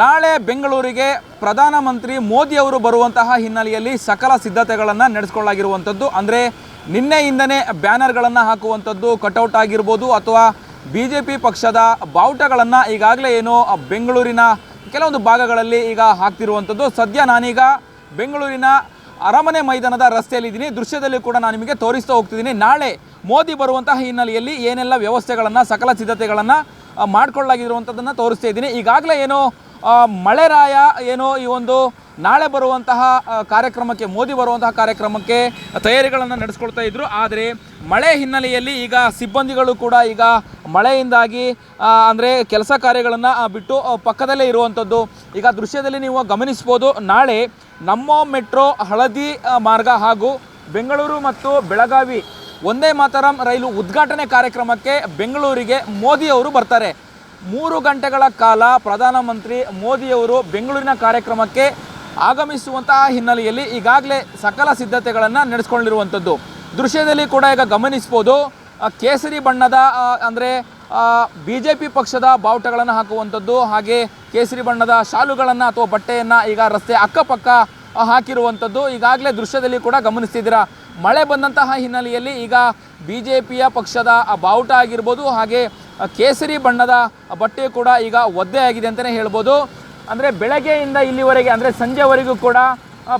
ನಾಳೆ ಬೆಂಗಳೂರಿಗೆ ಪ್ರಧಾನಮಂತ್ರಿ ಮೋದಿ ಅವರು ಬರುವಂತಹ ಹಿನ್ನೆಲೆಯಲ್ಲಿ ಸಕಲ ಸಿದ್ಧತೆಗಳನ್ನು ನಡೆಸ್ಕೊಳ್ಳಾಗಿರುವಂಥದ್ದು ಅಂದರೆ ನಿನ್ನೆಯಿಂದನೇ ಬ್ಯಾನರ್ಗಳನ್ನು ಹಾಕುವಂಥದ್ದು ಕಟೌಟ್ ಆಗಿರ್ಬೋದು ಅಥವಾ ಬಿ ಜೆ ಪಿ ಪಕ್ಷದ ಬಾವುಟಗಳನ್ನು ಈಗಾಗಲೇ ಏನು ಬೆಂಗಳೂರಿನ ಕೆಲವೊಂದು ಭಾಗಗಳಲ್ಲಿ ಈಗ ಹಾಕ್ತಿರುವಂಥದ್ದು. ಸದ್ಯ ನಾನೀಗ ಬೆಂಗಳೂರಿನ ಅರಮನೆ ಮೈದಾನದ ರಸ್ತೆಯಲ್ಲಿದ್ದೀನಿ. ದೃಶ್ಯದಲ್ಲಿ ಕೂಡ ನಾನು ನಿಮಗೆ ತೋರಿಸ್ತಾ ಹೋಗ್ತಿದ್ದೀನಿ. ನಾಳೆ ಮೋದಿ ಬರುವಂತಹ ಹಿನ್ನೆಲೆಯಲ್ಲಿ ಏನೆಲ್ಲ ವ್ಯವಸ್ಥೆಗಳನ್ನು, ಸಕಲ ಸಿದ್ಧತೆಗಳನ್ನು ಮಾಡ್ಕೊಳ್ಳಾಗಿರುವಂಥದ್ದನ್ನು ತೋರಿಸ್ತಾ ಇದ್ದೀನಿ. ಈಗಾಗಲೇ ಏನು ಮಳೆರಾಯ ಏನೋ ಈ ಒಂದು ನಾಳೆ ಬರುವಂತಹ ಕಾರ್ಯಕ್ರಮಕ್ಕೆ, ಮೋದಿ ಬರುವಂತಹ ಕಾರ್ಯಕ್ರಮಕ್ಕೆ ತಯಾರಿಗಳನ್ನು ನಡೆಸ್ಕೊಳ್ತಾ ಇದ್ರು. ಆದರೆ ಮಳೆ ಹಿನ್ನೆಲೆಯಲ್ಲಿ ಈಗ ಸಿಬ್ಬಂದಿಗಳು ಕೂಡ ಈಗ ಮಳೆಯಿಂದಾಗಿ ಅಂದರೆ ಕೆಲಸ ಕಾರ್ಯಗಳನ್ನು ಬಿಟ್ಟು ಪಕ್ಕದಲ್ಲೇ ಇರುವಂಥದ್ದು ಈಗ ದೃಶ್ಯದಲ್ಲಿ ನೀವು ಗಮನಿಸ್ಬೋದು, ನಾಳೆ ನಮ್ಮ ಮೆಟ್ರೋ ಹಳದಿ ಮಾರ್ಗ ಹಾಗೂ ಬೆಂಗಳೂರು ಮತ್ತು ಬೆಳಗಾವಿ ಒಂದೇ ಮಾತರಂ ರೈಲು ಉದ್ಘಾಟನೆ ಕಾರ್ಯಕ್ರಮಕ್ಕೆ ಬೆಂಗಳೂರಿಗೆ ಮೋದಿಯವರು ಬರ್ತಾರೆ. ಮೂರು ಗಂಟೆಗಳ ಕಾಲ ಪ್ರಧಾನಮಂತ್ರಿ ಮೋದಿಯವರು ಬೆಂಗಳೂರಿನ ಕಾರ್ಯಕ್ರಮಕ್ಕೆ ಆಗಮಿಸುವಂತಹ ಹಿನ್ನೆಲೆಯಲ್ಲಿ ಈಗಾಗಲೇ ಸಕಲ ಸಿದ್ಧತೆಗಳನ್ನು ನಡೆಸ್ಕೊಂಡಿರುವಂಥದ್ದು. ದೃಶ್ಯದಲ್ಲಿ ಕೂಡ ಈಗ ಗಮನಿಸ್ಬೋದು ಕೇಸರಿ ಬಣ್ಣದ ಅಂದರೆ ಬಿ ಜೆ ಪಿ ಪಕ್ಷದ ಬಾವುಟಗಳನ್ನು ಹಾಕುವಂಥದ್ದು ಹಾಗೆ ಕೇಸರಿ ಬಣ್ಣದ ಶಾಲುಗಳನ್ನು ಅಥವಾ ಬಟ್ಟೆಯನ್ನು ಈಗ ರಸ್ತೆ ಅಕ್ಕಪಕ್ಕ ಹಾಕಿರುವಂಥದ್ದು ಈಗಾಗಲೇ ದೃಶ್ಯದಲ್ಲಿ ಕೂಡ ಗಮನಿಸ್ತಿದ್ದೀರಾ. ಮಳೆ ಬಂದಂತಹ ಹಿನ್ನೆಲೆಯಲ್ಲಿ ಈಗ ಬಿ ಜೆ ಪಿಯ ಪಕ್ಷದ ಬಾವುಟ ಆಗಿರ್ಬೋದು ಹಾಗೆ ಕೇಸರಿ ಬಣ್ಣದ ಬಟ್ಟೆ ಕೂಡ ಈಗ ಒದ್ದೆ ಆಗಿದೆ ಅಂತಲೇ ಹೇಳ್ಬೋದು. ಅಂದರೆ ಬೆಳಗ್ಗೆಯಿಂದ ಇಲ್ಲಿವರೆಗೆ, ಅಂದರೆ ಸಂಜೆವರೆಗೂ ಕೂಡ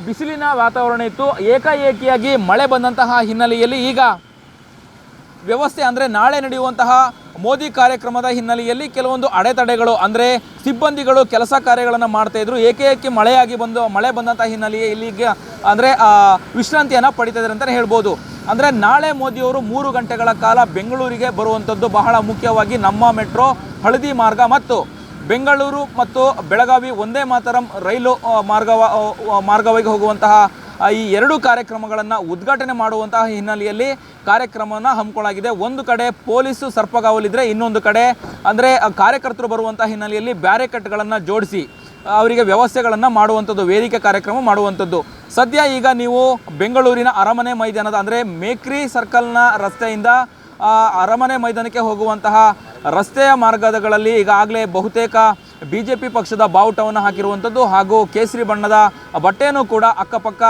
ಬಿಸಿಲಿನ ವಾತಾವರಣ ಇತ್ತು. ಏಕಾಏಕಿಯಾಗಿ ಮಳೆ ಬಂದಂತಹ ಹಿನ್ನೆಲೆಯಲ್ಲಿ ಈಗ ವ್ಯವಸ್ಥೆ ಅಂದರೆ ನಾಳೆ ನಡೆಯುವಂತಹ ಮೋದಿ ಕಾರ್ಯಕ್ರಮದ ಹಿನ್ನೆಲೆಯಲ್ಲಿ ಕೆಲವೊಂದು ಅಡೆತಡೆಗಳು ಅಂದರೆ ಸಿಬ್ಬಂದಿಗಳು ಕೆಲಸ ಕಾರ್ಯಗಳನ್ನು ಮಾಡ್ತಾ ಇದ್ರು. ಏಕೆ ಮಳೆಯಾಗಿ ಬಂದು ಮಳೆ ಬಂದಂಥ ಹಿನ್ನೆಲೆಯಲ್ಲಿ ಇಲ್ಲಿಗೆ ಅಂದರೆ ವಿಶ್ರಾಂತಿಯನ್ನು ಪಡಿತಾ ಇದ್ದಾರೆ ಅಂತಲೇ ಹೇಳ್ಬೋದು. ಅಂದರೆ ನಾಳೆ ಮೋದಿಯವರು ಮೂರು ಗಂಟೆಗಳ ಕಾಲ ಬೆಂಗಳೂರಿಗೆ ಬರುವಂಥದ್ದು ಬಹಳ ಮುಖ್ಯವಾಗಿ ನಮ್ಮ ಮೆಟ್ರೋ, ಹಳದಿ ಮಾರ್ಗ ಮತ್ತು ಬೆಂಗಳೂರು ಮತ್ತು ಬೆಳಗಾವಿ ಒಂದೇ ಮಾತರಂ ರೈಲು ಮಾರ್ಗವ ಮಾರ್ಗವಾಗಿ ಹೋಗುವಂತಹ ಈ ಎರಡು ಕಾರ್ಯಕ್ರಮಗಳನ್ನು ಉದ್ಘಾಟನೆ ಮಾಡುವಂತಹ ಹಿನ್ನೆಲೆಯಲ್ಲಿ ಕಾರ್ಯಕ್ರಮವನ್ನು ಹಮ್ಮಿಕೊಳ್ಳಲಾಗಿದೆ. ಒಂದು ಕಡೆ ಪೊಲೀಸು ಸರ್ಪಗಾವಲಿದ್ರೆ ಇನ್ನೊಂದು ಕಡೆ ಅಂದರೆ ಕಾರ್ಯಕರ್ತರು ಬರುವಂಥ ಹಿನ್ನೆಲೆಯಲ್ಲಿ ಬ್ಯಾರೆಕಟ್ಗಳನ್ನು ಜೋಡಿಸಿ ಅವರಿಗೆ ವ್ಯವಸ್ಥೆಗಳನ್ನು ಮಾಡುವಂಥದ್ದು, ವೇದಿಕೆ ಕಾರ್ಯಕ್ರಮ ಮಾಡುವಂಥದ್ದು. ಸದ್ಯ ಈಗ ನೀವು ಬೆಂಗಳೂರಿನ ಅರಮನೆ ಮೈದಾನದ ಅಂದರೆ ಮೇಕ್ರಿ ಸರ್ಕಲ್ನ ರಸ್ತೆಯಿಂದ ಅರಮನೆ ಮೈದಾನಕ್ಕೆ ಹೋಗುವಂತಹ ರಸ್ತೆಯ ಮಾರ್ಗಗಳಲ್ಲಿ ಈಗಾಗಲೇ ಬಹುತೇಕ ಬಿ ಜೆ ಪಿ ಪಕ್ಷದ ಬಾವುಟವನ್ನು ಹಾಕಿರುವಂಥದ್ದು ಹಾಗೂ ಕೇಸರಿ ಬಣ್ಣದ ಬಟ್ಟೆಯನ್ನು ಕೂಡ ಅಕ್ಕಪಕ್ಕ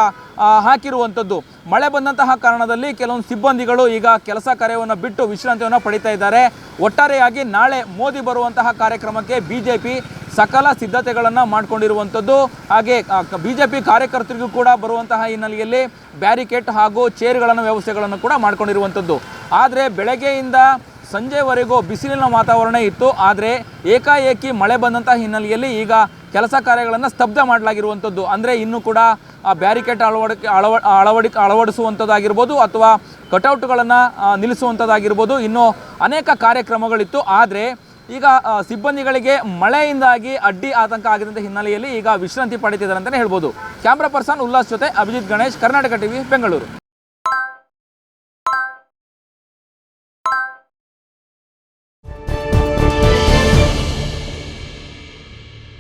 ಹಾಕಿರುವಂಥದ್ದು. ಮಳೆ ಬಂದಂತಹ ಕಾರಣದಲ್ಲಿ ಕೆಲವೊಂದು ಸಿಬ್ಬಂದಿಗಳು ಈಗ ಕೆಲಸ ಕಾರ್ಯವನ್ನು ಬಿಟ್ಟು ವಿಶ್ರಾಂತಿಯನ್ನು ಪಡಿತಾ ಇದ್ದಾರೆ. ಒಟ್ಟಾರೆಯಾಗಿ ನಾಳೆ ಮೋದಿ ಬರುವಂತಹ ಕಾರ್ಯಕ್ರಮಕ್ಕೆ ಬಿ ಜೆ ಪಿ ಸಕಲ ಸಿದ್ಧತೆಗಳನ್ನು ಮಾಡಿಕೊಂಡಿರುವಂಥದ್ದು. ಹಾಗೆ ಬಿ ಜೆ ಪಿ ಕಾರ್ಯಕರ್ತರಿಗೂ ಕೂಡ ಬರುವಂತಹ ಹಿನ್ನೆಲೆಯಲ್ಲಿ ಬ್ಯಾರಿಕೇಡ್ ಹಾಗೂ ಚೇರ್ಗಳನ್ನು ವ್ಯವಸ್ಥೆಗಳನ್ನು ಕೂಡ ಮಾಡಿಕೊಂಡಿರುವಂಥದ್ದು. ಆದರೆ, ಬೆಳಗ್ಗೆಯಿಂದ ಸಂಜೆವರೆಗೂ ಬಿಸಿಲಿನ ವಾತಾವರಣ ಇತ್ತು, ಆದರೆ ಏಕಾಏಕಿ ಮಳೆ ಬಂದಂಥ ಹಿನ್ನೆಲೆಯಲ್ಲಿ ಈಗ ಕೆಲಸ ಕಾರ್ಯಗಳನ್ನು ಸ್ತಬ್ಧ ಮಾಡಲಾಗಿರುವಂಥದ್ದು ಅಂದರೆ ಇನ್ನೂ ಕೂಡ ಬ್ಯಾರಿಕೇಡ್ ಅಳವಡಿಕೆ, ಅಳವ, ಅಳವಡಿ ಅಳವಡಿಸುವಂಥದ್ದಾಗಿರ್ಬೋದು ಅಥವಾ ಕಟೌಟ್ಗಳನ್ನು ನಿಲ್ಲಿಸುವಂಥದ್ದಾಗಿರ್ಬೋದು ಇನ್ನೂ ಅನೇಕ ಕಾರ್ಯಕ್ರಮಗಳಿತ್ತು, ಆದರೆ ಈಗ ಸಿಬ್ಬಂದಿಗಳಿಗೆ ಮಳೆಯಿಂದಾಗಿ ಅಡ್ಡಿ ಆತಂಕ ಆಗಿದ್ದಂಥ ಹಿನ್ನೆಲೆಯಲ್ಲಿ ಈಗ ವಿಶ್ರಾಂತಿ ಪಡೆಯುತ್ತಿದ್ದಾರೆ ಅಂತಲೇ ಹೇಳ್ಬೋದು. ಕ್ಯಾಮ್ರಾ ಪರ್ಸನ್ ಉಲ್ಲಾಸ್ ಜೊತೆ ಅಭಿಜಿತ್ ಗಣೇಶ್, ಕರ್ನಾಟಕ ಟಿವಿ, ಬೆಂಗಳೂರು.